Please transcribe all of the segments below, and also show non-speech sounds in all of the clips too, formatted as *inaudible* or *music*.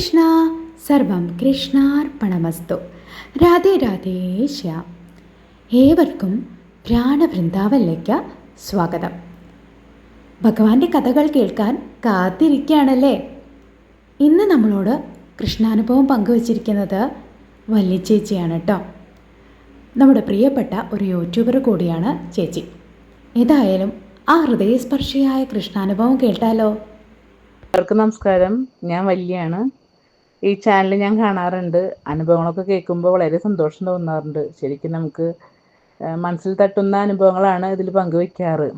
കൃഷ്ണ. സർവം കൃഷ്ണാർപ്പണമസ്തു. രാധേ രാധേ ശ്യാം. ഏവർക്കും പ്രാണവൃന്ദാവനിലേക്ക് സ്വാഗതം. ഭഗവാന്റെ കഥകൾ കേൾക്കാൻ കാത്തിരിക്കുകയാണല്ലേ? ഇന്ന് നമ്മളോട് കൃഷ്ണാനുഭവം പങ്കുവച്ചിരിക്കുന്നത് വല്യച്ചേച്ചിയാണ് കേട്ടോ. നമ്മുടെ പ്രിയപ്പെട്ട ഒരു യൂട്യൂബർ കൂടിയാണ് ചേച്ചി. ഏതായാലും ആ ഹൃദയസ്പർശിയായ കൃഷ്ണാനുഭവം കേട്ടാലോ? എല്ലാവർക്കും നമസ്കാരം. ഞാൻ വല്യാണ്. ഈ ചാനൽ ഞാൻ കാണാറുണ്ട്. അനുഭവങ്ങളൊക്കെ കേൾക്കുമ്പോൾ വളരെ സന്തോഷം തോന്നാറുണ്ട്. ശരിക്കും നമുക്ക് മനസ്സിൽ തട്ടുന്ന അനുഭവങ്ങളാണ് ഇതിൽ പങ്കുവെക്കാറ്.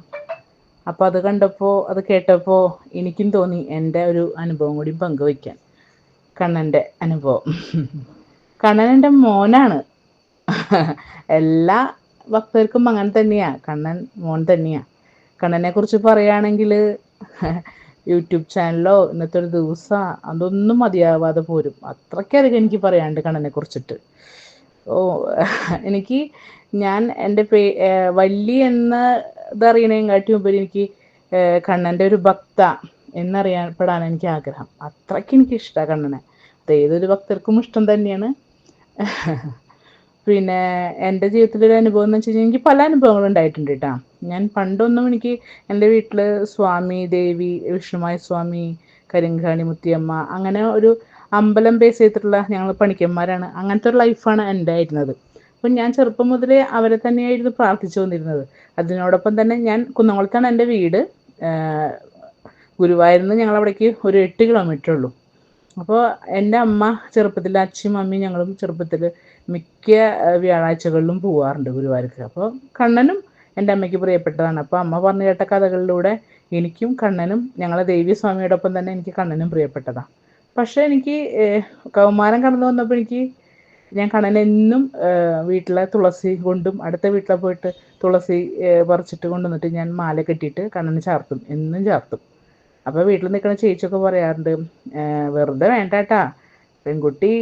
അപ്പോൾ അത് കണ്ടപ്പോൾ അത് കേട്ടപ്പോൾ എനിക്കും തോന്നി എന്റെ ഒരു അനുഭവം കൂടി പങ്കുവയ്ക്കാൻ കണ്ണന്റെ അനുഭവം. കണ്ണൻ എന്റെ മോനാണ്. എല്ലാ ഭക്തർക്കും അങ്ങനെ തന്നെയാണ് കണ്ണൻ മോൻ തന്നെയാണ് കണ്ണനെ കുറിച്ച് പറയുകയാണെങ്കിൽ യൂട്യൂബ് ചാനലോ ഇന്നത്തെ ഒരു ദിവസം അതൊന്നും മതിയാവാതെ പോരും. അത്രയ്ക്കധികം എനിക്ക് പറയാണ്ട് കണ്ണനെ കുറിച്ചിട്ട്. ഓ എനിക്ക് ഞാൻ എന്റെ പേ വല്ലി എന്ന ഇതറിയണേക്കാട്ടി മുമ്പ് എനിക്ക് കണ്ണന്റെ ഒരു ഭക്ത എന്നറിയപ്പെടാൻ എനിക്ക് ആഗ്രഹം. അത്രയ്ക്ക് എനിക്ക് ഇഷ്ടമാണ് കണ്ണനെ. അത് ഏതൊരു ഭക്തർക്കും ഇഷ്ടം തന്നെയാണ്. *laughs* പിന്നെ എന്റെ ജീവിതത്തിലൊരു അനുഭവം എന്ന് വെച്ച് കഴിഞ്ഞാൽ എനിക്ക് പല അനുഭവങ്ങളും ഉണ്ടായിട്ടുണ്ട് കേട്ടോ. ഞാൻ പണ്ടൊന്നും എനിക്ക് എന്റെ വീട്ടിൽ സ്വാമി ദേവി വിഷ്ണുമായ സ്വാമി കരിങ്കാണി മുത്തിയമ്മ അങ്ങനെ ഒരു അമ്പലം ബേസ് ചെയ്തിട്ടുള്ള ഞങ്ങൾ പണിക്കന്മാരാണ്. അങ്ങനത്തെ ഒരു ലൈഫാണ് എന്റെ ആയിരുന്നത്. അപ്പം ഞാൻ ചെറുപ്പം മുതലേ അവരെ തന്നെയായിരുന്നു പ്രാർത്ഥിച്ചു വന്നിരുന്നത്. അതിനോടൊപ്പം തന്നെ ഞാൻ കുന്നംകുളത്താണ് എന്റെ വീട്. ഗുരുവായൂരിൽ നിന്ന് ഞങ്ങൾ ഒരു എട്ട് കിലോമീറ്റർ ഉള്ളൂ. അപ്പോൾ എന്റെ അമ്മ ചെറുപ്പത്തിൽ അച്ഛനും അമ്മയും ഞങ്ങളും ചെറുപ്പത്തിൽ മിക്ക വ്യാഴാഴ്ചകളിലും പോവാറുണ്ട് ഗുരുവായൂർക്ക്. അപ്പോൾ കണ്ണനും എന്റെ അമ്മയ്ക്ക് പ്രിയപ്പെട്ടതാണ്. അപ്പോൾ അമ്മ പറഞ്ഞു കേട്ട കഥകളിലൂടെ എനിക്കും കണ്ണനും ഞങ്ങളെ ദേവി സ്വാമിയോടൊപ്പം തന്നെ എനിക്ക് കണ്ണനും പ്രിയപ്പെട്ടതാണ്. പക്ഷേ എനിക്ക് കൗമാരം കടന്നു വന്നപ്പോൾ എനിക്ക് ഞാൻ കണ്ണനെന്നും വീട്ടിലെ തുളസി കൊണ്ടും അടുത്ത വീട്ടിലെ പോയിട്ട് തുളസി പറിച്ചിട്ട് കൊണ്ടുവന്നിട്ട് ഞാൻ മാല കെട്ടിയിട്ട് കണ്ണന് ചാർത്തും എന്നും ചാർത്തും. അപ്പോൾ വീട്ടിൽ നിൽക്കുന്ന ചേച്ചിയൊക്കെ പറയാറുണ്ട് വെറുതെ വേണ്ട കേട്ടാ പെൺകുട്ടി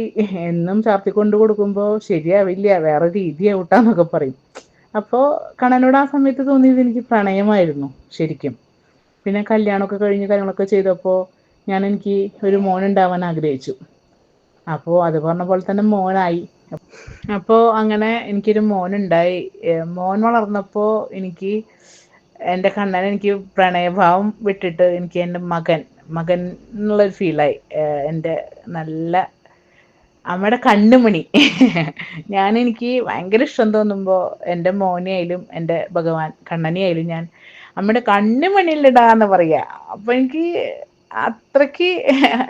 എന്നും ചാർത്തിക്കൊണ്ട് കൊടുക്കുമ്പോൾ ശരിയാവില്ല വേറെ രീതിയാവട്ടാന്നൊക്കെ പറയും. അപ്പോൾ കണ്ണനോട് ആ സമയത്ത് തോന്നിയത് എനിക്ക് പ്രണയമായിരുന്നു ശരിക്കും. പിന്നെ കല്യാണമൊക്കെ കഴിഞ്ഞ് കാര്യങ്ങളൊക്കെ ചെയ്തപ്പോൾ ഞാൻ എനിക്ക് ഒരു മോൻ ഉണ്ടാവാൻ ആഗ്രഹിച്ചു. അപ്പോ അത് പറഞ്ഞ പോലെ തന്നെ മോനായി. അപ്പോ അങ്ങനെ എനിക്കൊരു മോനുണ്ടായി മോൻ വളർന്നപ്പോൾ എനിക്ക് എന്റെ കണ്ണൻ എനിക്ക് പ്രണയഭാവം വിട്ടിട്ട് എനിക്ക് എന്റെ മകൻ മകൻ എന്നുള്ളൊരു ഫീലായി എന്റെ നല്ല അമ്മയുടെ കണ്ണുമണി. ഞാൻ എനിക്ക് ഭയങ്കര ഇഷ്ടം തോന്നുമ്പോൾ എന്റെ മോനെയായാലും എന്റെ ഭഗവാൻ കണ്ണനെയായാലും ഞാൻ അമ്മയുടെ കണ്ണുമണിയിലിടാന്ന് പറയാ. അപ്പൊ എനിക്ക് അത്രയ്ക്ക്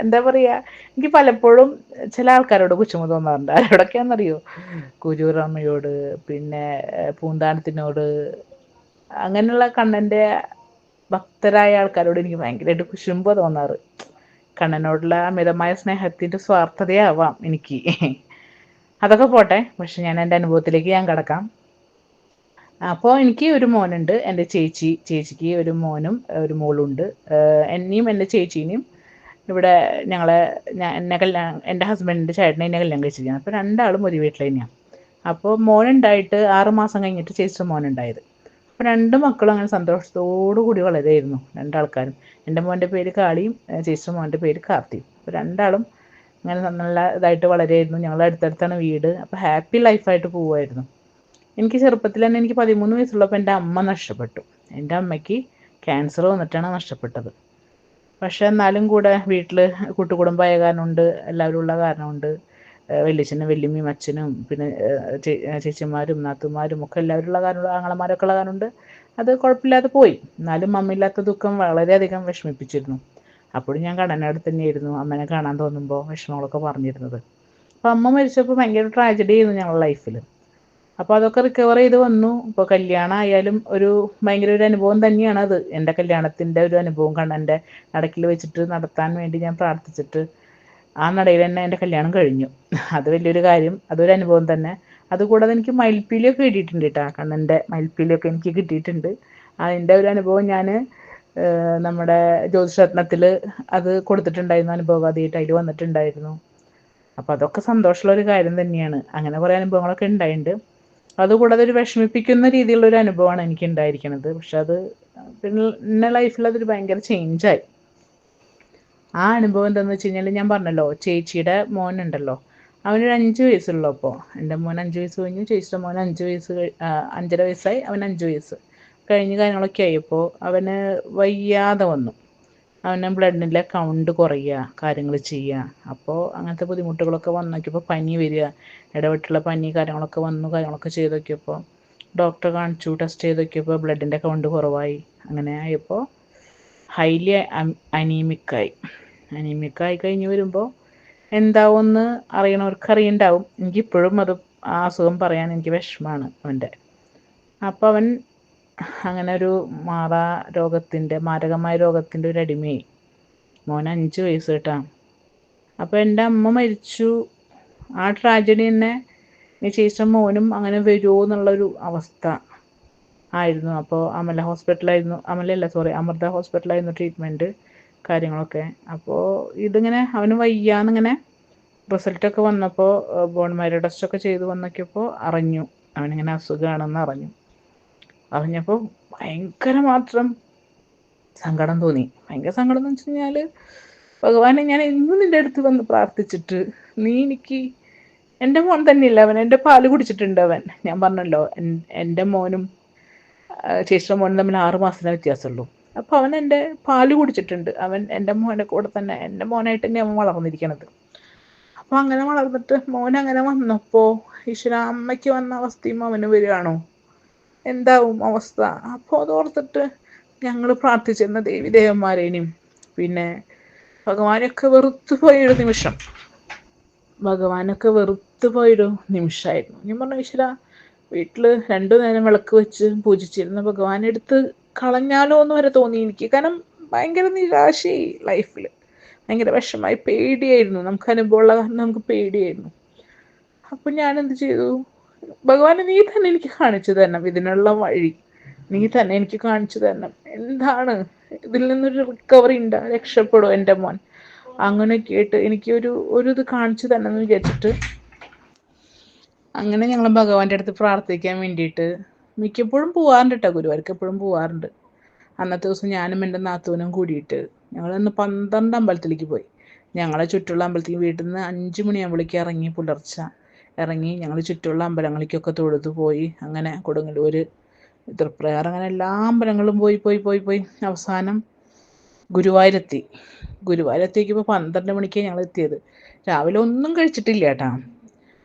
എന്താ പറയാ എനിക്ക് പലപ്പോഴും ചില ആൾക്കാരോട് കുച്ചുമ തോന്നാറുണ്ട്. ആരോടൊക്കെയാണെന്നറിയോ? കുരൂറമ്മയോട് പിന്നെ പൂന്താനത്തിനോട് അങ്ങനെയുള്ള കണ്ണന്റെ ഭക്തരായ ആൾക്കാരോട് എനിക്ക് ഭയങ്കരമായിട്ട് കുശുമ്പ തോന്നാറ്. കണ്ണനോടുള്ള അമിതമായ സ്നേഹത്തിന്റെ സ്വാർത്ഥതയാവാം എനിക്ക്. അതൊക്കെ പോട്ടെ പക്ഷെ ഞാൻ എന്റെ അനുഭവത്തിലേക്ക് ഞാൻ കിടക്കാം. അപ്പോൾ എനിക്ക് ഒരു മോനുണ്ട് എന്റെ ചേച്ചി. ചേച്ചിക്ക് ഒരു മോനും ഒരു മോളുണ്ട്. എന്നെയും എന്റെ ചേച്ചീനെയും ഇവിടെ ഞങ്ങളെ എന്നെ കല്യാണം എന്റെ ഹസ്ബൻഡിന്റെ ചേട്ടനെ എന്നെ കല്യാണം കഴിച്ചിരിക്കുകയാണ്. അപ്പോൾ രണ്ടാളും ഒരു വീട്ടിൽ തന്നെയാണ്. അപ്പോൾ മോനുണ്ടായിട്ട് ആറ് മാസം കഴിഞ്ഞിട്ട് ചേച്ചിയുടെ മോനുണ്ടായത്. അപ്പോൾ രണ്ട് മക്കളും അങ്ങനെ സന്തോഷത്തോടു കൂടി വളരെയായിരുന്നു രണ്ടാൾക്കാരും. എന്റെ മോന്റെ പേര് കാളിയും ചേച്ചി ചേച്ചിയുടെ മോന്റെ പേര് കാർത്തിയും. അപ്പോൾ രണ്ടാളും അങ്ങനെ നല്ല ഇതായിട്ട് വളരെയായിരുന്നു ഞങ്ങൾ അടുത്തടുത്താണ് വീട്. അപ്പോൾ ഹാപ്പി ലൈഫായിട്ട് പോവുമായിരുന്നു. എനിക്ക് ചെറുപ്പത്തിൽ തന്നെ എനിക്ക് പതിമൂന്ന് വയസ്സുള്ളപ്പോൾ എന്റെ അമ്മ നഷ്ടപ്പെട്ടു. എന്റെ അമ്മയ്ക്ക് ക്യാൻസർ വന്നിട്ടാണ് നഷ്ടപ്പെട്ടത്. പക്ഷേ എന്നാലും കൂടെ വീട്ടിൽ കൂട്ടുകുടുംബമായ കാരണമുണ്ട് എല്ലാവരും ഉള്ള കാരണമുണ്ട്. വല്യച്ഛനും വല്യമ്മയും അച്ഛനും പിന്നെ ചേച്ചിമാരും നാത്തുമാരും ഒക്കെ എല്ലാവരും ഉള്ള കാരണം ആങ്ങളമാരൊക്കെ ഉള്ള കാരണമുണ്ട് അത് കുഴപ്പമില്ലാതെ പോയി. എന്നാലും അമ്മയില്ലാത്ത ദുഃഖം വളരെയധികം വിഷമിപ്പിച്ചിരുന്നു. അപ്പോഴും ഞാൻ കടനടുത്ത് തന്നെയായിരുന്നു അമ്മനെ കാണാൻ തോന്നുമ്പോൾ വിഷമങ്ങളൊക്കെ പറഞ്ഞിരുന്നത്. അപ്പോൾ അമ്മ മരിച്ചപ്പോൾ ഭയങ്കര ട്രാജഡി ആയിരുന്നു ഞങ്ങളുടെ ലൈഫിൽ അപ്പോൾ അതൊക്കെ റിക്കവർ ചെയ്ത് വന്നു. ഇപ്പോൾ കല്യാണം ആയാലും ഒരു ഭയങ്കര ഒരു അനുഭവം തന്നെയാണ് അത്. എന്റെ കല്യാണത്തിന്റെ ഒരു അനുഭവം കണ്ണന്റെ നടക്കിൽ വെച്ചിട്ട് നടത്താൻ വേണ്ടി ഞാൻ പ്രാർത്ഥിച്ചിട്ട് ആ നടയിൽ തന്നെ എന്റെ കല്യാണം കഴിഞ്ഞു. അത് വലിയൊരു കാര്യം അതൊരു അനുഭവം തന്നെ. അതുകൂടാതെ എനിക്ക് മയിൽപ്പീലിയൊക്കെ കിട്ടിയിട്ടുണ്ട് കേട്ടോ. കണ്ണന്റെ മയിൽപ്പീലിയൊക്കെ എനിക്ക് കിട്ടിയിട്ടുണ്ട്. അതിന്റെ ഒരു അനുഭവം ഞാൻ നമ്മുടെ ജ്യോതിഷരത്നത്തിൽ അത് കൊടുത്തിട്ടുണ്ടായിരുന്നു അനുഭവമായിട്ട് അതിൽ വന്നിട്ടുണ്ടായിരുന്നു. അപ്പോൾ അതൊക്കെ സന്തോഷമുള്ള ഒരു കാര്യം തന്നെയാണ്. അങ്ങനെ കുറേ അനുഭവങ്ങളൊക്കെ ഉണ്ടായിട്ടുണ്ട്. അതുകൂടാതെ ഒരു വിഷമിപ്പിക്കുന്ന രീതിയിലുള്ള ഒരു അനുഭവമാണ് എനിക്ക് ഉണ്ടായിരിക്കുന്നത് പക്ഷെ അത് പിന്നെ ലൈഫിൽ അതൊരു ഭയങ്കര ചേഞ്ചായി ആ അനുഭവം എന്താണെന്ന് വെച്ച് കഴിഞ്ഞാൽ ഞാൻ പറഞ്ഞല്ലോ ചേച്ചിയുടെ മോനുണ്ടല്ലോ. അവനൊരു അഞ്ച് വയസ്സുള്ളൂ അപ്പോൾ എന്റെ മോൻ അഞ്ച് വയസ്സ് കഴിഞ്ഞു ചേച്ചിയുടെ മോൻ അഞ്ച് വയസ്സ് അഞ്ചര വയസ്സായി അവൻ അഞ്ച് വയസ്സ്. കഴിഞ്ഞ് കാര്യങ്ങളൊക്കെ ആയപ്പോൾ അവന് വയ്യാതെ വന്നു. അവന് ബ്ലഡിന്റെ കൗണ്ട് കുറയുക കാര്യങ്ങൾ ചെയ്യുക. അപ്പോൾ അങ്ങനത്തെ ബുദ്ധിമുട്ടുകളൊക്കെ വന്നു നോക്കിയപ്പോൾ പനി വരിക ഇടവിട്ടുള്ള പനി കാര്യങ്ങളൊക്കെ വന്നു കാര്യങ്ങളൊക്കെ ചെയ്ത് നോക്കിയപ്പോൾ ഡോക്ടറെ കാണിച്ചു ടെസ്റ്റ് ചെയ്ത് നോക്കിയപ്പോൾ ബ്ലഡിന്റെ കൗണ്ട് കുറവായി. അങ്ങനെ ആയപ്പോൾ ഹൈലി അനീമിക്കായി. അനീമിക്കായി കഴിഞ്ഞ് വരുമ്പോൾ എന്താവുമെന്ന് അറിയണവർക്ക് അറിയണ്ടാവും എനിക്കിപ്പോഴും അത് ആ അസുഖം പറയാൻ എനിക്ക് വിഷമമാണ് അവന്റെ. അപ്പം അവൻ അങ്ങനെ ഒരു മാറാ രോഗത്തിന്റെ മാരകമായ രോഗത്തിന്റെ ഒരു അടിമയായി. മോൻ അഞ്ച് വയസ്സ് കേട്ടാ. അപ്പോൾ എന്റെ അമ്മ മരിച്ചു. ആ ട്രാജഡി തന്നെ ചേച്ചിയുടെ മോനും അങ്ങനെ വരുമോ എന്നുള്ളൊരു അവസ്ഥ. ആയിരുന്നു. അപ്പോൾ അമല ഹോസ്പിറ്റലായിരുന്നു. അമലയല്ല സോറി അമൃത ഹോസ്പിറ്റലായിരുന്നു ട്രീറ്റ്മെന്റ് കാര്യങ്ങളൊക്കെ. അപ്പോൾ ഇതിങ്ങനെ അവന് വയ്യാന്നിങ്ങനെ റിസൾട്ടൊക്കെ വന്നപ്പോൾ ബോൺ മാരോ ടെസ്റ്റൊക്കെ ചെയ്ത് വന്നൊക്കെയപ്പോൾ അറിഞ്ഞു. അവനിങ്ങനെ അസുഖമാണെന്ന് അറിഞ്ഞു. അറിഞ്ഞപ്പോൾ ഭയങ്കര മാത്രം സങ്കടം തോന്നി. ഭയങ്കര സങ്കടം എന്ന് വെച്ച് കഴിഞ്ഞാൽ ഭഗവാനെ ഞാൻ എന്നും നിന്റെ അടുത്ത് വന്ന് പ്രാർത്ഥിച്ചിട്ട് നീ എനിക്ക് എന്റെ മോൻ തന്നെയില്ല അവൻ? എന്റെ പാൽ കുടിച്ചിട്ടുണ്ട് അവൻ. ഞാൻ പറഞ്ഞല്ലോ എൻ- എന്റെ മോനും ചേച്ചിയുടെ മോനും തമ്മിൽ ആറ് മാസത്തിന്റെ വ്യത്യാസമുള്ളൂ. അപ്പോൾ അവൻ എന്റെ പാൽ കുടിച്ചിട്ടുണ്ട്. അവൻ എന്റെ മോനെ കൂടെ തന്നെ എന്റെ മോനായിട്ട് തന്നെ അവൻ വളർന്നിരിക്കണത്. അപ്പോൾ അങ്ങനെ വളർന്നിട്ട് മോൻ അങ്ങനെ വന്നപ്പോൾ ഈശ്വര അമ്മയ്ക്ക് വന്ന അവസ്ഥയും അവന് വരികയാണോ? എന്താവും അവസ്ഥ? അപ്പോൾ അതോർത്തിട്ട് ഞങ്ങൾ പ്രാർത്ഥിച്ചിരുന്ന ദേവി ദേവന്മാരേനും പിന്നെ ഭഗവാനൊക്കെ വെറുത്തു പോയൊരു നിമിഷം. ഭഗവാനൊക്കെ വെറുത്തു പോയൊരു നിമിഷമായിരുന്നു ഞാൻ പറഞ്ഞു ഈശ്വര വീട്ടിൽ രണ്ടു നേരം വിളക്ക് വെച്ച് പൂജിച്ചിരുന്ന ഭഗവാൻ എടുത്ത് കളഞ്ഞാലോ എന്ന് വരെ തോന്നി എനിക്ക്. കാരണം ഭയങ്കര നിരാശയായി ലൈഫിൽ ഭയങ്കര വിഷമായി പേടിയായിരുന്നു. നമുക്ക് അനുഭവമുള്ള കാരണം നമുക്ക് പേടിയായിരുന്നു. അപ്പം ഞാൻ എന്ത് ചെയ്തു? ഭഗവാനെ നീ തന്നെ എനിക്ക് കാണിച്ചു തരണം ഇതിനുള്ള വഴി. നീ തന്നെ എനിക്ക് കാണിച്ചു തരണം. എന്താണ്? ഇതിൽ നിന്നൊരു റിക്കവറി ഉണ്ടോ രക്ഷപ്പെടുമോ എന്റെ മോൻ. അങ്ങനെ കേട്ട് എനിക്ക് ഒരു ഒരു ഇത് കാണിച്ചു തന്നെ എന്ന് വിചാരിച്ചിട്ട് അങ്ങനെ ഞങ്ങൾ ഭഗവാന്റെ അടുത്ത് പ്രാർത്ഥിക്കാൻ വേണ്ടിയിട്ട് മിക്കപ്പോഴും പോവാറുണ്ട് കേട്ടോ ഗുരുവാർക്ക് എപ്പോഴും പോവാറുണ്ട്. അന്നത്തെ ദിവസം ഞാനും എന്റെ നാത്തൂനും കൂടിയിട്ട് ഞങ്ങൾ ഇന്ന് പന്ത്രണ്ട് അമ്പലത്തിലേക്ക് പോയി. ഞങ്ങളെ ചുറ്റുള്ള അമ്പലത്തിൽ വീട്ടിൽ നിന്ന് അഞ്ച് മണിയാകുമ്പോഴേക്ക് ഇറങ്ങി പുലർച്ച. ഇറങ്ങി ഞങ്ങൾ ചുറ്റുള്ള അമ്പലങ്ങളിലേക്കൊക്കെ തൊഴുതു പോയി. അങ്ങനെ കൊടുങ്ങല്ലൂർ തൃപ്രയാർ അങ്ങനെ എല്ലാ അമ്പലങ്ങളും പോയി പോയി പോയി പോയി. അവസാനം ഗുരുവായൂരെത്തി. ഗുരുവായൂരെത്തിയപ്പോൾ പന്ത്രണ്ട് മണിക്കാണ് ഞങ്ങൾ എത്തിയത് രാവിലെ ഒന്നും കഴിച്ചിട്ടില്ല കേട്ടാ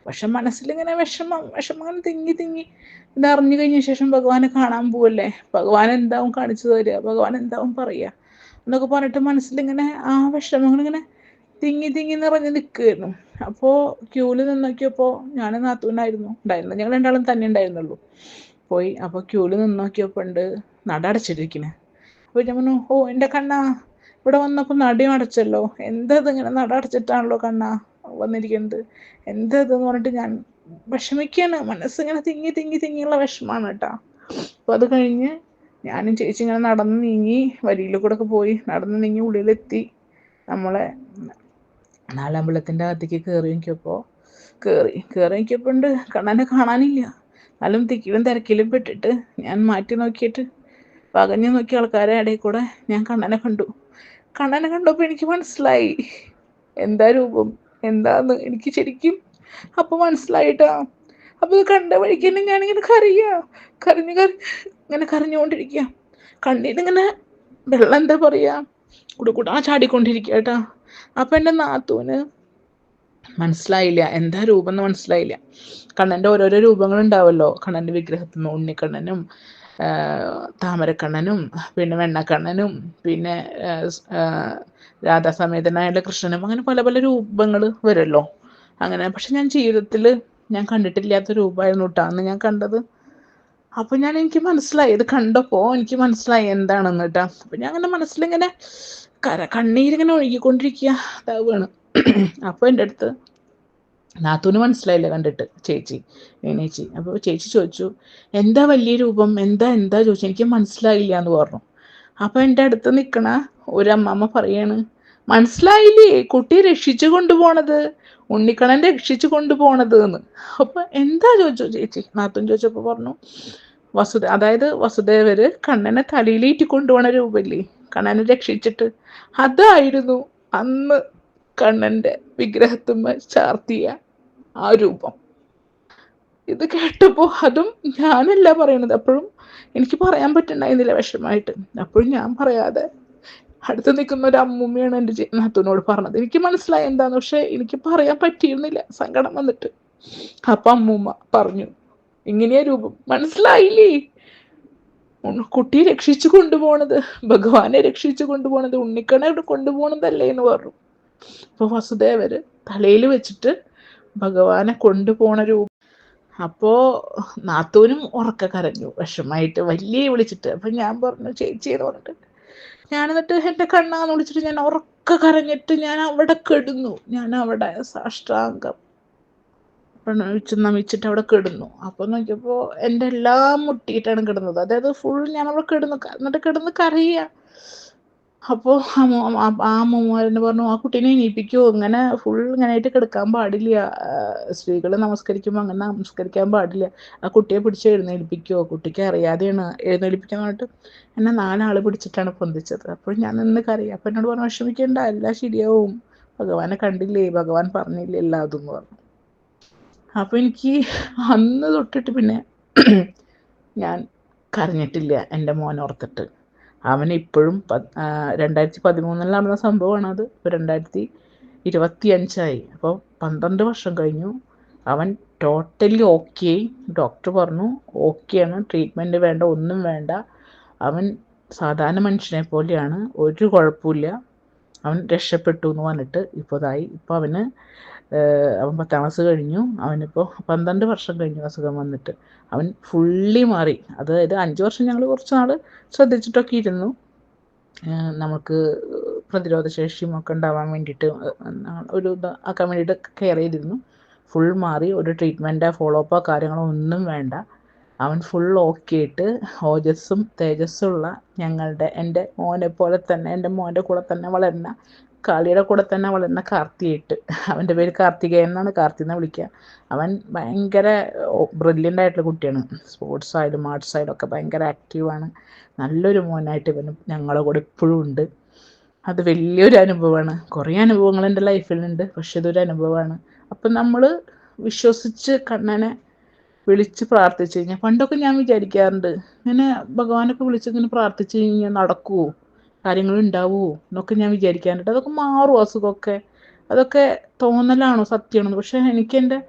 പക്ഷെ മനസ്സിലിങ്ങനെ വിഷമം വിഷമം അങ്ങനെ തിങ്ങി തിങ്ങി ഇതറിഞ്ഞു കഴിഞ്ഞ ശേഷം ഭഗവാനെ കാണാൻ പോവല്ലേ? ഭഗവാൻ എന്താവും കാണിച്ചു തരിക ഭഗവാൻ എന്താവും പറയുക എന്നൊക്കെ പറഞ്ഞിട്ട് മനസ്സിലിങ്ങനെ ആ വിഷമങ്ങൾ ഇങ്ങനെ തിങ്ങി തിങ്ങി നിറഞ്ഞ് നിൽക്കുമായിരുന്നു അപ്പോൾ ക്യൂവിൽ നിന്നോക്കിയപ്പോൾ ഞാൻ നാത്തൂനായിരുന്നു ഉണ്ടായിരുന്നു ഞങ്ങൾ രണ്ടാളും തന്നെ ഉണ്ടായിരുന്നുള്ളൂ. പോയി അപ്പോൾ ക്യൂവിൽ നിന്നോക്കിയപ്പോൾ ഉണ്ട് നട അടച്ചിട്ടിരിക്കണേ അപ്പോൾ ഞാൻ പറഞ്ഞു ഓ എന്റെ കണ്ണാ ഇവിടെ വന്നപ്പോൾ നടിയും അടച്ചല്ലോ. എന്താ ഇങ്ങനെ നട അടച്ചിട്ടാണല്ലോ കണ്ണാ? വന്നിരിക്കുന്നത്. എന്താ ഇതെന്ന് പറഞ്ഞിട്ട് ഞാൻ വിഷമിക്കാണ്. മനസ്സിങ്ങനെ തിങ്ങി തിങ്ങി തിങ്ങിയുള്ള വിഷമാണ് കേട്ടോ. അപ്പോൾ അത് കഴിഞ്ഞ് ഞാനും ചേച്ചി ഇങ്ങനെ നടന്ന് നീങ്ങി വരിയിൽ കൂടെ ഒക്കെ പോയി. നടന്ന് നീങ്ങി ഉള്ളിലെത്തി. നമ്മളെ നാലമ്പലത്തിന്റെ അകത്തേക്ക് കയറി നോക്കിയപ്പോൾ കയറി കയറി നോക്കിയപ്പോൾ ഉണ്ട്. കണ്ണനെ കാണാനില്ല. എന്നാലും തിക്കിലും തിരക്കിലും പെട്ടിട്ട് ഞാൻ മാറ്റി നോക്കിയിട്ട് പകഞ്ഞു നോക്കിയ ആൾക്കാരെ ഇടയിൽ കൂടെ ഞാൻ കണ്ണനെ കണ്ടു. കണ്ണനെ കണ്ടപ്പോൾ എനിക്ക് മനസ്സിലായി. എന്താ രൂപം? എന്താന്ന് എനിക്ക് ശരിക്കും അപ്പോൾ മനസ്സിലായിട്ടാ. അപ്പോൾ ഇത് കണ്ട വഴിക്ക് തന്നെ ഞാനിങ്ങനെ കരയുക കരഞ്ഞു കറി ഇങ്ങനെ കരഞ്ഞുകൊണ്ടിരിക്കുക കണ്ണീരിങ്ങനെ വെള്ളം എന്താ പറയുക കൂടെ കൂടെ ചാടിക്കൊണ്ടിരിക്കുക കേട്ടാ. അപ്പം എന്റെ നാത്തൂന് മനസ്സിലായില്ല. എന്താ രൂപം എന്ന് മനസ്സിലായില്ല. കണ്ണന്റെ ഓരോരോ രൂപങ്ങൾ ഉണ്ടാവുമല്ലോ കണ്ണന്റെ വിഗ്രഹത്തിൽ ഉണ്ണിക്കണ്ണനും താമരക്കണ്ണനും പിന്നെ വെണ്ണക്കണ്ണനും പിന്നെ രാധാസമേതനായുള്ള കൃഷ്ണനും അങ്ങനെ പല പല രൂപങ്ങൾ വരുമല്ലോ. അങ്ങനെ പക്ഷെ ഞാൻ ജീവിതത്തിൽ ഞാൻ കണ്ടിട്ടില്ലാത്ത രൂപമായിരുന്നു കേട്ടോ. അന്ന് ഞാൻ കണ്ടത്. അപ്പൊ ഞാൻ എനിക്ക് മനസ്സിലായി. ഇത് കണ്ടപ്പോ എനിക്ക് മനസ്സിലായി എന്താണെന്ന് കേട്ടാ. അപ്പൊ ഞാൻ അങ്ങനെ മനസ്സിലിങ്ങനെ കര കണ്ണീരിങ്ങനെ ഒഴുകിക്കൊണ്ടിരിക്കുക. അതാവുകയാണ് അപ്പൊ എന്റെ അടുത്ത് നാത്തൂന് മനസ്സിലായില്ല കണ്ടിട്ട്? ചേച്ചി ചേച്ചി അപ്പോൾ ചേച്ചി ചോദിച്ചു എന്താ വലിയ രൂപം? എന്താ എന്താ? ചോദിച്ചു. എനിക്ക് മനസ്സിലായില്ല എന്ന് പറഞ്ഞു. അപ്പൊ എന്റെ അടുത്ത് നിൽക്കണ ഒരു അമ്മമ്മ പറയാണ് മനസ്സിലായില്ലേ? കുട്ടിയെ രക്ഷിച്ചു കൊണ്ടുപോണത്? ഉണ്ണിക്കണൻ രക്ഷിച്ചു കൊണ്ടുപോണത് എന്ന്. അപ്പൊ എന്താ ചോദിച്ചു ചേച്ചി? നാത്തൂൻ ചോദിച്ചപ്പോ പറഞ്ഞു വസുദ അതായത് വസുദേവര് കണ്ണനെ തലയിലേറ്റി കൊണ്ടുപോണ രൂപല്ലേ? കണ്ണനെ രക്ഷിച്ചിട്ട് അതായിരുന്നു അന്ന് കണ്ണന്റെ വിഗ്രഹത്തുമ്മ ചാർത്തിയ ആ രൂപം. ഇത് കേട്ടപ്പോൾ അതും ഞാനല്ല പറയണത്. അപ്പോഴും എനിക്ക് പറയാൻ പറ്റുന്നുണ്ടായിരുന്നില്ല വിഷമമായിട്ട്. അപ്പോഴും ഞാൻ പറയാതെ അടുത്ത് നിൽക്കുന്ന ഒരു അമ്മൂമ്മയാണ് എന്റെ നാത്തൂനോട് പറഞ്ഞത്. എനിക്ക് മനസ്സിലായി എന്താന്ന്. പക്ഷെ എനിക്ക് പറയാൻ പറ്റിയിരുന്നില്ല. സങ്കടം വന്നിട്ട്. അപ്പൊ അമ്മൂമ്മ പറഞ്ഞു ഇങ്ങനെയാ രൂപം. മനസ്സിലായില്ലേ? കുട്ടിയെ രക്ഷിച്ചു കൊണ്ടുപോണത്. ഭഗവാനെ രക്ഷിച്ചു കൊണ്ടുപോണത്. ഉണ്ണിക്കണ കൊണ്ടുപോണതല്ലേ എന്ന് പറഞ്ഞു. അപ്പൊ വസുദേവര് തലയിൽ വെച്ചിട്ട് ഭഗവാനെ കൊണ്ടുപോണ രൂപം. അപ്പോ നാത്തൂനും ഉറക്ക കരഞ്ഞു. വിഷമായിട്ട് വലിയ വിളിച്ചിട്ട് അപ്പൊ ഞാൻ പറഞ്ഞു ചേച്ചി എന്ന് പറഞ്ഞിട്ട്. ഞാൻ എന്നിട്ട് എന്റെ കണ്ണാന്ന് വിളിച്ചിട്ട് ഞാൻ ഉറക്ക കരഞ്ഞിട്ട് ഞാൻ അവിടെ കെടുന്നു. ഞാൻ അവിടെ സാഷ്ടാംഗം. പ്രണയിച്ച് നമിച്ചിട്ട് അവിടെ കിടന്നു. അപ്പൊ നോക്കിയപ്പോ എന്റെ എല്ലാം മുട്ടിയിട്ടാണ് കിടന്നത്. അതായത് ഫുൾ ഞാൻ അവിടെ കിടന്നു. എന്നിട്ട് കിടന്ന് കരയുക അപ്പോ ആ ആ പറഞ്ഞു ആ കുട്ടീനെ എണീപ്പിക്കോ. ഇങ്ങനെ ഫുൾ ഇങ്ങനെ ആയിട്ട് കിടക്കാൻ പാടില്ല. സ്ത്രീകൾ നമസ്കരിക്കുമ്പോൾ അങ്ങനെ നമസ്കരിക്കാൻ പാടില്ല. ആ കുട്ടിയെ പിടിച്ച് എഴുന്നേൽപ്പിക്കോ. കുട്ടിക്ക് അറിയാതെയാണ് എഴുന്നേൽപ്പിക്കാൻ പറഞ്ഞിട്ട് എന്നെ നാലാൾ പിടിച്ചിട്ടാണ് പൊന്തിച്ചത്. അപ്പോൾ ഞാൻ നിന്ന് കറിയാം അപ്പൊ എന്നോട് പറഞ്ഞു വിഷമിക്കേണ്ട എല്ലാം ശരിയാവും. ഭഗവാനെ കണ്ടില്ലേ? ഭഗവാൻ പറഞ്ഞില്ലേ? എല്ലാതും എന്ന് പറഞ്ഞു. അപ്പൊ എനിക്ക് അന്ന് തൊട്ടിട്ട് പിന്നെ ഞാൻ കരഞ്ഞിട്ടില്ല എന്റെ മോനെ ഓർത്തിട്ട്. അവൻ ഇപ്പോഴും രണ്ടായിരത്തി പതിമൂന്നിൽ നടന്ന സംഭവമാണ് അത്. ഇപ്പോൾ രണ്ടായിരത്തി ഇരുപത്തി അഞ്ചായി അപ്പോൾ പന്ത്രണ്ട് വർഷം കഴിഞ്ഞു. അവൻ ടോട്ടലി ഓക്കെ ഡോക്ടർ പറഞ്ഞു ഓക്കെയാണ് ട്രീറ്റ്മെന്റ് വേണ്ട ഒന്നും വേണ്ട. അവൻ സാധാരണ മനുഷ്യനെ പോലെയാണ്. ഒരു കുഴപ്പമില്ല അവൻ രക്ഷപ്പെട്ടു എന്ന് പറഞ്ഞിട്ട് ഇപ്പോൾ ഇതായി ഇപ്പോൾ അവന് അവൻ പത്താം ക്ലാസ് കഴിഞ്ഞു. അവനിപ്പോൾ പന്ത്രണ്ട് വർഷം കഴിഞ്ഞു അസുഖം വന്നിട്ട്. അവൻ ഫുള്ളി മാറി. അതായത് അഞ്ച് വർഷം ഞങ്ങൾ കുറച്ച് നാൾ ശ്രദ്ധിച്ചിട്ടൊക്കെ ഇരുന്നു. നമുക്ക് പ്രതിരോധ ശേഷിയും ഒക്കെ ഉണ്ടാവാൻ വേണ്ടിയിട്ട് ഒരു ആക്കാൻ വേണ്ടിയിട്ട് കെയർ ചെയ്തിരുന്നു. ഫുൾ മാറി. ഒരു ട്രീറ്റ്മെന്റോ ഫോളോ അപ്പോ കാര്യങ്ങളോ ഒന്നും വേണ്ട. അവൻ ഫുൾ ഓക്കെ ഇട്ട് ഓജസ്സും തേജസ്സുള്ള ഞങ്ങളുടെ എന്റെ മോനെ പോലെ തന്നെ എന്റെ മോന്റെ കൂടെ തന്നെ വളരുന്ന കാളിയുടെ കൂടെ തന്നെ വളരുന്ന കാർത്തിയിട്ട്. അവന്റെ പേര് കാർത്തിക എന്നാണ് കാർത്തി എന്ന് വിളിക്കുക. അവൻ ഭയങ്കര ബ്രില്യന്റ് ആയിട്ടുള്ള കുട്ടിയാണ്. സ്പോർട്സ് ആയാലും ആർട്സ് ആയാലും ഒക്കെ ഭയങ്കര ആക്റ്റീവാണ് നല്ലൊരു മോനായിട്ട് ഇവൻ ഞങ്ങളുടെ കൂടെ ഇപ്പോഴും ഉണ്ട്. അത് വലിയൊരു അനുഭവമാണ്. കുറേ അനുഭവങ്ങൾ എന്റെ ലൈഫിലുണ്ട് പക്ഷെ ഇതൊരു അനുഭവമാണ്. അപ്പം നമ്മൾ വിശ്വസിച്ച് കണ്ണനെ വിളിച്ച് പ്രാർത്ഥിച്ചു കഴിഞ്ഞാൽ പണ്ടൊക്കെ ഞാൻ വിചാരിക്കാറുണ്ട് ഇങ്ങനെ ഭഗവാനൊക്കെ വിളിച്ച് ഇങ്ങനെ പ്രാർത്ഥിച്ചു കഴിഞ്ഞാൽ നടക്കുവോ? കാര്യങ്ങൾ ഉണ്ടാവുമോ എന്നൊക്കെ ഞാൻ വിചാരിക്കാറുണ്ട്. അതൊക്കെ മാറും അസുഖമൊക്കെ? അതൊക്കെ തോന്നലാണോ സത്യമാണോ? പക്ഷെ എനിക്ക് എന്റെ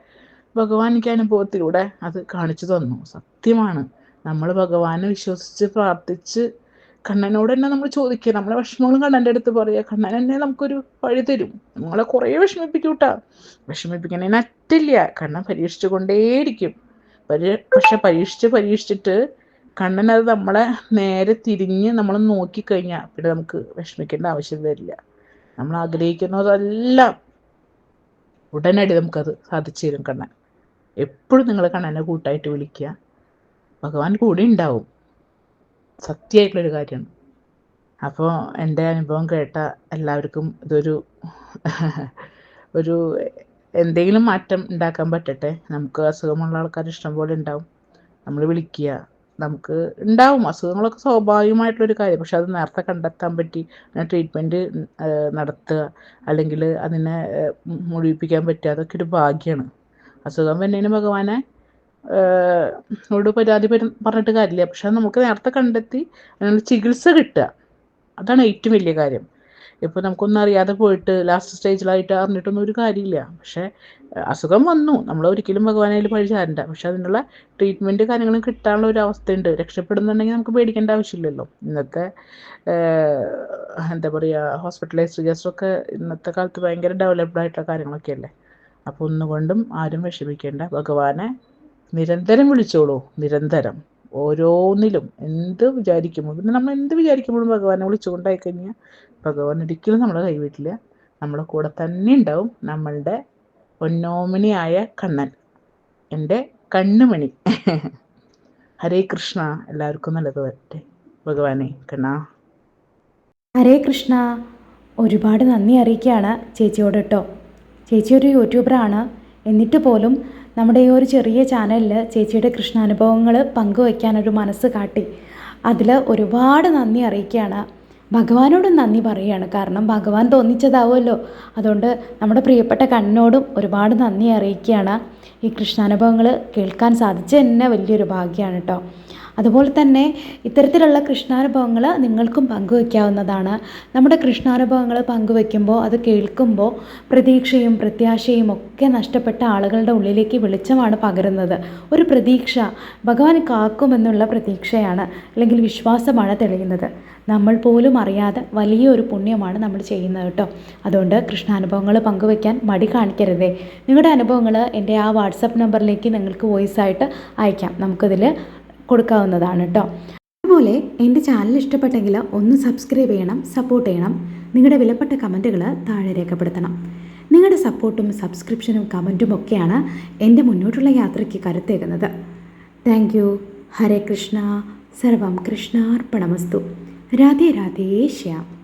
ഭഗവാൻ എനിക്ക് അനുഭവത്തിലൂടെ അത് കാണിച്ചു തന്നു. സത്യമാണ്. നമ്മൾ ഭഗവാനെ വിശ്വസിച്ച് പ്രാർത്ഥിച്ച് കണ്ണനോട് തന്നെ നമ്മൾ ചോദിക്കുക. നമ്മളെ വിഷമങ്ങളും കണ്ണന്റെ അടുത്ത് പറയുക. കണ്ണൻ തന്നെ നമുക്കൊരു വഴി തരും. നമ്മളെ കുറേ വിഷമിപ്പിക്കൂട്ടാ വിഷമിപ്പിക്കുന്നതിന് അറ്റില്ല കണ്ണൻ പരീക്ഷിച്ചു കൊണ്ടേയിരിക്കും. പക്ഷെ പരീക്ഷിച്ച് പരീക്ഷിച്ചിട്ട് കണ്ണൻ അത് നമ്മളെ നേരെ തിരിഞ്ഞ് നമ്മൾ നോക്കിക്കഴിഞ്ഞാൽ പിന്നെ നമുക്ക് വിഷമിക്കേണ്ട ആവശ്യം വരില്ല. നമ്മൾ ആഗ്രഹിക്കുന്നതെല്ലാം ഉടനടി നമുക്കത് സാധിച്ചു തരും കണ്ണൻ. എപ്പോഴും നിങ്ങൾ കണ്ണനെ കൂട്ടായിട്ട് വിളിക്കുക. ഭഗവാൻ കൂടെ ഉണ്ടാവും. സത്യമായിട്ടുള്ളൊരു കാര്യമാണ് അപ്പോൾ എന്റെ അനുഭവം കേട്ട എല്ലാവർക്കും ഇതൊരു *laughs* ഒരു എന്തെങ്കിലും മാറ്റം ഉണ്ടാക്കാൻ പറ്റട്ടെ. നമുക്ക് അസുഖമുള്ള ആൾക്കാർ ഇഷ്ടംപോലെ ഉണ്ടാവും. നമ്മൾ വിളിക്കുക. നമുക്ക് ഉണ്ടാവും. അസുഖങ്ങളൊക്കെ സ്വാഭാവികമായിട്ടുള്ളൊരു കാര്യം. പക്ഷെ അത് നേരത്തെ കണ്ടെത്താൻ പറ്റി. ട്രീറ്റ്മെന്റ് നടത്തുക. അല്ലെങ്കിൽ അതിനെ മുഴുവിപ്പിക്കാൻ പറ്റുക. അതൊക്കെ ഒരു ഭാഗ്യമാണ് അസുഖം വരുന്നതിന് ഭഗവാനെ നോട് പരാതി പര- പറഞ്ഞിട്ട് കാര്യമില്ല. പക്ഷെ നമുക്ക് നേരത്തെ കണ്ടെത്തി അതിനുള്ള ചികിത്സ കിട്ടുക. അതാണ് ഏറ്റവും വലിയ കാര്യം. ഇപ്പോൾ നമുക്കൊന്നും അറിയാതെ പോയിട്ട് ലാസ്റ്റ് സ്റ്റേജിലായിട്ട് അറിഞ്ഞിട്ടൊന്നും ഒരു കാര്യമില്ല. പക്ഷേ അസുഖം വന്നു. നമ്മൾ ഒരിക്കലും ഭഗവാനയിൽ പഴി ചാരണ്ട പക്ഷെ അതിനുള്ള ട്രീറ്റ്മെന്റ് കാര്യങ്ങളും കിട്ടാനുള്ള ഒരു അവസ്ഥയുണ്ട്. രക്ഷപ്പെടുന്നുണ്ടെങ്കിൽ നമുക്ക് പേടിക്കേണ്ട ആവശ്യമില്ലല്ലോ. ഇന്നത്തെ എന്താ പറയുക ഹോസ്പിറ്റലൈസ്ഡ് കേസൊക്കെ ഇന്നത്തെ കാലത്ത് ഭയങ്കര ഡെവലപ്ഡ് ആയിട്ടുള്ള കാര്യങ്ങളൊക്കെ അല്ലേ? അപ്പോൾ ഒന്നുകൊണ്ടും ആരും വിഷമിക്കേണ്ട. ഭഗവാനെ നിരന്തരം വിളിച്ചോളൂ. നിരന്തരം. ഓരോന്നിലും എന്ത് വിചാരിക്കുമ്പോൾ പിന്നെ നമ്മൾ എന്ത് വിചാരിക്കുമ്പോഴും ഭഗവാനെ വിളിച്ചുകൊണ്ടായി കഴിഞ്ഞാൽ ഭഗവാൻ ഒരിക്കലും നമ്മളെ കൈവിട്ടില്ല നമ്മളെ കൂടെ തന്നെ ഉണ്ടാവും നമ്മളുടെ ഒന്നോമിനിയായ കണ്ണൻ. എന്റെ കണ്ണുമണി. ഹരേ കൃഷ്ണ. എല്ലാവർക്കും നല്ലത് വരട്ടെ. ഭഗവാനെ കണ്ണ. ഹരേ കൃഷ്ണ. ഒരുപാട് നന്ദി അറിയിക്കുകയാണ് ചേച്ചിയോട് കേട്ടോ. ചേച്ചി ഒരു യൂട്യൂബറാണ്. എന്നിട്ട് പോലും നമ്മുടെ ഈ ഒരു ചെറിയ ചാനലിൽ ചേച്ചിയുടെ കൃഷ്ണാനുഭവങ്ങൾ പങ്കുവയ്ക്കാനൊരു മനസ്സ് കാട്ടി. അതിൽ ഒരുപാട് നന്ദി അറിയിക്കുകയാണ്. ഭഗവാനോടും നന്ദി പറയുകയാണ്. കാരണം ഭഗവാൻ തോന്നിച്ചതാവുമല്ലോ. അതുകൊണ്ട് നമ്മുടെ പ്രിയപ്പെട്ട കണ്ണിനോടും ഒരുപാട് നന്ദി അറിയിക്കുകയാണ്. ഈ കൃഷ്ണാനുഭവങ്ങൾ കേൾക്കാൻ സാധിച്ച തന്നെ വലിയൊരു ഭാഗ്യമാണ് കേട്ടോ. അതുപോലെ തന്നെ ഇത്തരത്തിലുള്ള കൃഷ്ണാനുഭവങ്ങൾ നിങ്ങൾക്കും പങ്കുവയ്ക്കാവുന്നതാണ്. നമ്മുടെ കൃഷ്ണാനുഭവങ്ങൾ പങ്കുവയ്ക്കുമ്പോൾ അത് കേൾക്കുമ്പോൾ പ്രതീക്ഷയും പ്രത്യാശയും ഒക്കെ നഷ്ടപ്പെട്ട ആളുകളുടെ ഉള്ളിലേക്ക് വെളിച്ചമാണ് പകരുന്നത്. ഒരു പ്രതീക്ഷ ഭഗവാൻ കാക്കുമെന്നുള്ള പ്രതീക്ഷയാണ് അല്ലെങ്കിൽ വിശ്വാസമാണ് തെളിയുന്നത്. നമ്മൾ പോലും അറിയാതെ വലിയൊരു പുണ്യമാണ് നമ്മൾ ചെയ്യുന്നത് കേട്ടോ. അതുകൊണ്ട് കൃഷ്ണാനുഭവങ്ങൾ പങ്കുവയ്ക്കാൻ മടി കാണിക്കരുതേ. നിങ്ങളുടെ അനുഭവങ്ങൾ എന്റെ ആ വാട്സപ്പ് നമ്പറിലേക്ക് നിങ്ങൾക്ക് വോയിസ് ആയിട്ട് അയക്കാം. നമുക്കതിൽ കൊടുക്കാവുന്നതാണ് കേട്ടോ അതുപോലെ എന്റെ ചാനൽ ഇഷ്ടപ്പെട്ടെങ്കിൽ ഒന്ന് സബ്സ്ക്രൈബ് ചെയ്യണം സപ്പോർട്ട് ചെയ്യണം. നിങ്ങളുടെ വിലപ്പെട്ട കമന്റുകൾ താഴെ രേഖപ്പെടുത്തണം. നിങ്ങളുടെ സപ്പോർട്ടും സബ്സ്ക്രിപ്ഷനും കമന്റും ഒക്കെയാണ് എന്റെ മുന്നോട്ടുള്ള യാത്രയ്ക്ക് കരുത്തേകുന്നത്. Thank you Hare Krishna. സർവം കൃഷ്ണാർപ്പണമസ്തു. രാധേ രാധേ ശ്യാം.